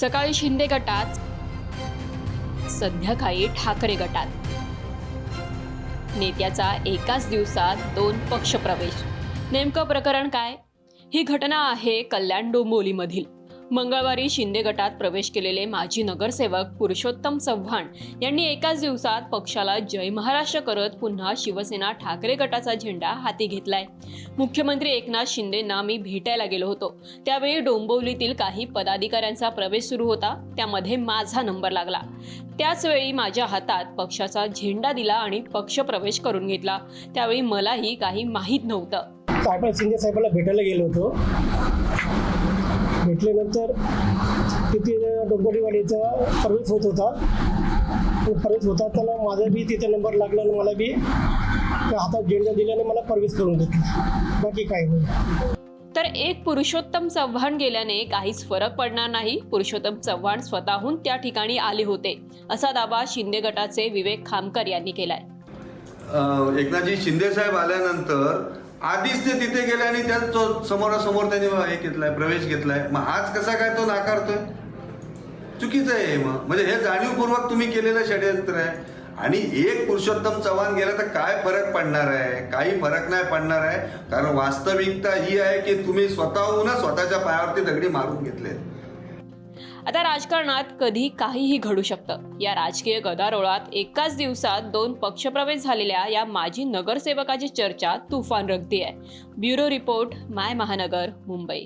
सकाळी शिंदे गटात संध्याकाळी ठाकरे गटात. नेत्याचा एकाच दिवसात दोन पक्षप्रवेश नेमकं प्रकरण काय? ही घटना आहे कल्याण डोंबिवलीमधील. मंगळवारी शिंदे गटात प्रवेश केलेले माजी नगरसेवक पुरुषोत्तम चव्हाण यांनी एकाच दिवसात पक्षाला जय महाराष्ट्र करत पुन्हा शिवसेना ठाकरे गटाचा झेंडा हाती घेतलाय. मुख्यमंत्री एकनाथ शिंदेंना मी भेटायला गेलो होतो. त्यावेळी डोंबिवलीतील काही पदाधिकाऱ्यांचा प्रवेश सुरू होता. त्यामध्ये माझा नंबर लागला. त्याचवेळी माझ्या हातात पक्षाचा झेंडा दिला आणि पक्ष प्रवेश करून घेतला. त्यावेळी मलाही काही माहीत नव्हतं. साहेब शिंदे साहेबाला भेटायला गेलो होतो. भेटल्यानंतर तिथे डोंबरीवाडीचा प्रवेश होत होता. तो प्रवेश होता त्याला माझा बी तिथे नंबर लागला आणि मला बी हातात झेंडा दिल्याने मला प्रवेश करून घेतला. बाकी काही नाही. तर एक पुरुषोत्तम चव्हाण गेल्याने काहीच फरक पडणार नाही. पुरुषोत्तम चव्हाण स्वतःहून त्या ठिकाणी आले होते असा दावा शिंदे गटाचे विवेक खामकर यांनी केलाय. एकनाथजी शिंदे साहेब आल्यानंतर आधीच ते तिथे गेले आणि त्या समोरासमोर त्यांनी हे घेतलाय प्रवेश घेतलाय. मग आज कसा काय तो नाकारतोय? चुकीचं आहे हे मग. म्हणजे हे जाणीवपूर्वक तुम्ही केलेलं षडयंत्र आहे. आणि एक पुरुषोत्तम चव्हाण गेला तर काय फरक पडणार आहे? काही फरक नाही पडणार आहे. कारण वास्तविकता ही आहे की तुम्ही स्वतःहूनच स्वतःच्या पायावरती दगडी मारून घेतले आता राजकारणात कधी काहीही घडू शकतं. या राजकीय गदारोळात एकाच दिवसात दोन पक्षप्रवेश झालेल्या या माजी नगरसेवकाची चर्चा तुफान रंगतीये. ब्युरो रिपोर्ट माय महानगर मुंबई.